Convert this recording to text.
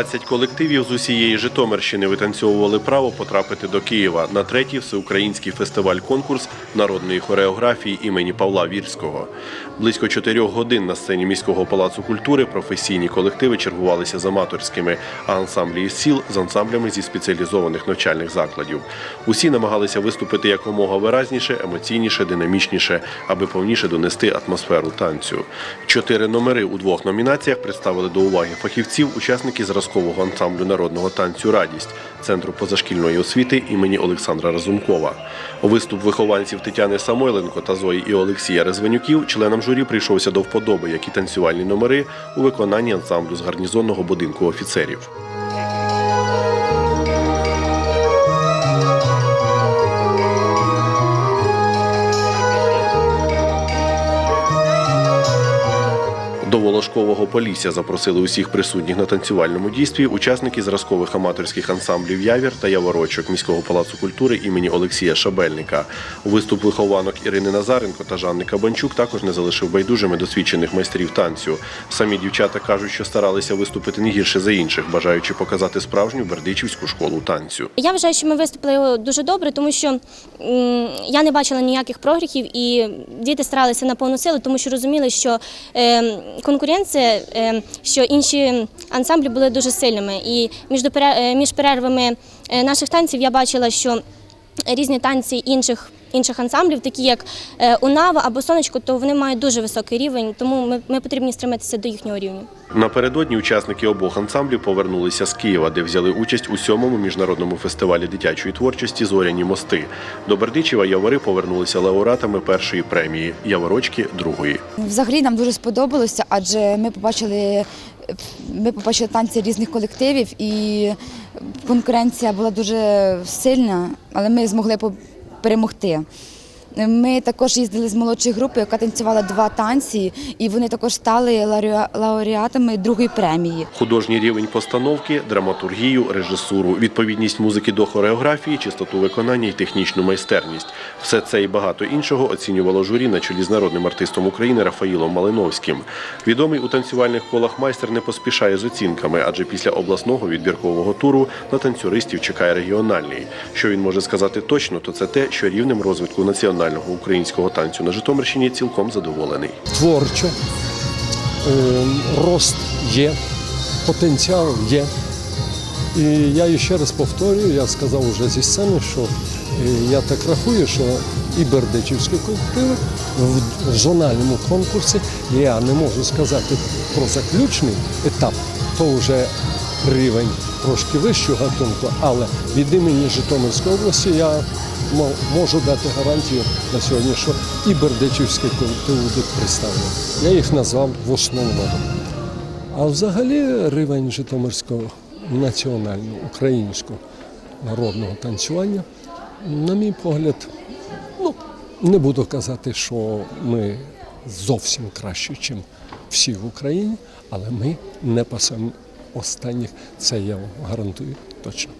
20 колективів з усієї Житомирщини витанцьовували право потрапити до Києва на третій всеукраїнський фестиваль-конкурс народної хореографії імені Павла Вірського. Близько чотирьох годин на сцені міського палацу культури професійні колективи чергувалися з аматорськими, а ансамблі із сіл з ансамблями зі спеціалізованих навчальних закладів. Усі намагалися виступити якомога виразніше, емоційніше, динамічніше, аби повніше донести атмосферу танцю. Чотири номери у двох номінаціях представили до уваги фахівців, учасники зразкового ансамблю народного танцю Радість центру позашкільної освіти імені Олександра Разумкова. Виступ вихованців Тетяни Самойленко та Зої і Олексія Резвенюків членам журі прийшовся до вподоби, як і танцювальні номери у виконанні ансамблю з гарнізонного будинку офіцерів. До Волошкового Полісся запросили усіх присутніх на танцювальному дійстві учасники зразкових аматорських ансамблів Явір та Яворочок міського палацу культури імені Олексія Шабельника. Виступ вихованок Ірини Назаренко та Жанни Кабанчук також не залишив байдужими досвідчених майстрів танцю. Самі дівчата кажуть, що старалися виступити не гірше за інших, бажаючи показати справжню бердичівську школу танцю. Я вважаю, що ми виступили дуже добре, тому що я не бачила ніяких прогріхів, і діти старалися на повну силу, тому що розуміли, що е, конкуренція, е, що інші ансамблі були дуже сильними. І між, е, перервами е, наших танців я бачила, що різні танці інших. Інших ансамблів, такі як Унава або Сонечко, то вони мають дуже високий рівень, тому ми, ми потрібні стриматися до їхнього рівня. Напередодні учасники обох ансамблів повернулися з Києва, де взяли участь у сьомому міжнародному фестивалі дитячої творчості Зоряні мости. До Бердичева явори повернулися лауреатами першої премії, яворочки другої. Взагалі нам дуже сподобалося, адже ми побачили, ми побачили танці різних колективів, і конкуренція була дуже сильна, але ми змогли перемогти. Ми також їздили з молодшої групи, яка танцювала два танці, і вони також стали лауреа- лауреатами другої премії. Художній рівень постановки, драматургію, режисуру, відповідність музики до хореографії, чистоту виконання і технічну майстерність. Все це і багато іншого оцінювало журі на чолі з народним артистом України Рафаїлом Малиновським. Відомий у танцювальних колах майстер не поспішає з оцінками, адже після обласного відбіркового туру на танцюристів чекає регіональний. Що він може сказати точно, то це те, що рівнем розвитку національного українського танцю на Житомирщині цілком задоволений. творчо, е, рост є, потенціал є. І я ще раз повторюю, я сказав вже зі сцени, що е, я так рахую, що і Бердичівські колективи в зональному конкурсі я не можу сказати про заключний етап, то вже рівень трошки вищого гатунку, але від імені Житомирської області я можу дати гарантію на сьогодні, що і Бердичівські колективи будуть представлені. Я їх назвав в основному. А взагалі рівень Житомирського національного українського народного танцювання, на мій погляд, ну, не буду казати, що ми зовсім кращі, ніж всі в Україні, але ми не пасемо останніх, це я вам гарантую точно.